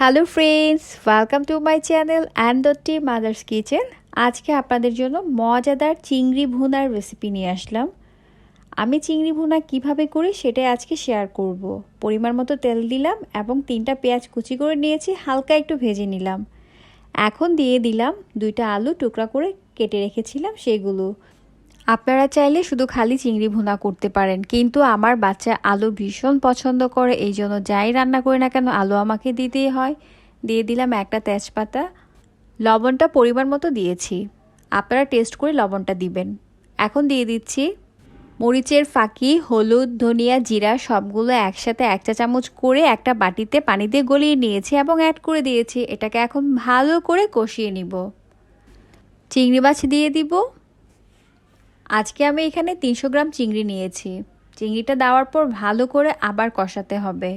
Hello friends welcome to my channel and T mother's kitchen আজকে আপনাদের জন্য মজাদার চিংড়ি ভুনার রেসিপি নিয়ে আসলাম। আমি চিংড়ি ভুনা কীভাবে করি সেটাই আজকে শেয়ার করব। পরিমাণ মতো তেল দিলাম এবং তিনটা পেঁয়াজ কুচি করে নিয়েছি, হালকা একটু ভেজে নিলাম। এখন দিয়ে দিলাম দুইটা আলু টুকরা করে কেটে রেখেছিলাম সেগুলো। আপনারা চাইলে শুধু খালি চিংড়ি ভুনা করতে পারেন, কিন্তু আমার বাচ্চা আলু ভীষণ পছন্দ করে, এই জন্য যাই রান্না করি না কেন, আলু আমাকে দিতেই হয়। দিয়ে দিলাম একটা তেজপাতা, লবণটা পরিমাণ মতো দিয়েছি। আপনারা টেস্ট করে লবণটা দিবেন। এখন দিয়ে দিচ্ছি মরিচের ফাঁকি, হলুদ, ধনিয়া, জিরা, সবগুলো একসাথে এক চা চামচ করে একটা বাটিতে পানি দিয়ে গলিয়ে নিয়েছি এবং অ্যাড করে দিয়েছি। এটাকে এখন ভালো করে কষিয়ে নিব। চিংড়ি মাছ দিয়ে দিব। আজকে আমি এখানে তিনশো গ্রাম চিংড়ি নিয়েছি। চিংড়িটা দেওয়ার পর ভালো করে আবার কষাতে হবে।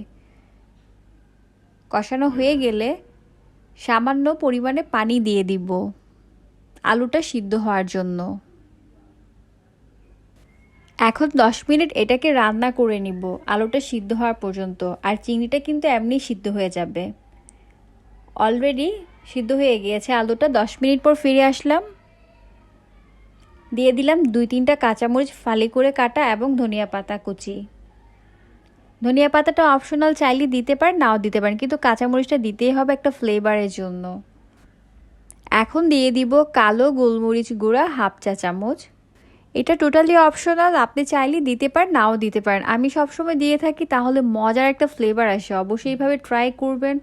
কষানো হয়ে গেলে সামান্য পরিমাণে পানি দিয়ে দিব আলুটা সিদ্ধ হওয়ার জন্য। এখন দশ মিনিট এটাকে রান্না করে নিব, আলুটা সিদ্ধ হওয়ার পর্যন্ত, আর চিংড়িটা কিন্তু এমনি সিদ্ধ হয়ে যাবে। অলরেডি সিদ্ধ হয়ে গিয়েছে আলুটা, দশ মিনিট পর ফিরে আসলাম। দিয়ে দিলাম দুই তিনটা কাঁচামরিচ, ফালি করে কাটা এবং ধনিয়া পাতা কুচি। ধনিয়া পাতাটা অপশনাল চাইলে দিতে পারেন, নাও দিতে পারেন, কিন্তু কাঁচামরিচটা দিতেই হবে একটা ফ্লেভারের জন্য। এখন দিয়ে দিব কালো গোলমরিচ গুঁড়া হাফ চা চামচ। এটা টোটালি অপশনাল আপনি চাইলে দিতে পারেন, নাও দিতে পারেন। আমি সবসময় দিয়ে থাকি, তাহলে মজার একটা ফ্লেভার আসে। অবশ্যই এইভাবে ট্রাই করবেন।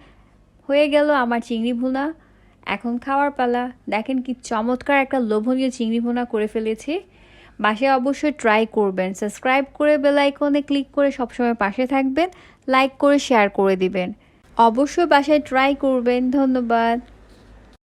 হয়ে গেল আমার চিংড়ি ভুনা। এখন খাওয়ার পালা। দেখেন কি চমৎকার একটা লোভনীয় চিংড়ি ভোনা করে ফেলেছি। বাসায় অবশ্যই ট্রাই করবেন। সাবস্ক্রাইব করে বেল আইকনে ক্লিক করে সবসময় পাশে থাকবেন। লাইক করে শেয়ার করে দিবেন। অবশ্যই বাসায় ট্রাই করবেন। ধন্যবাদ।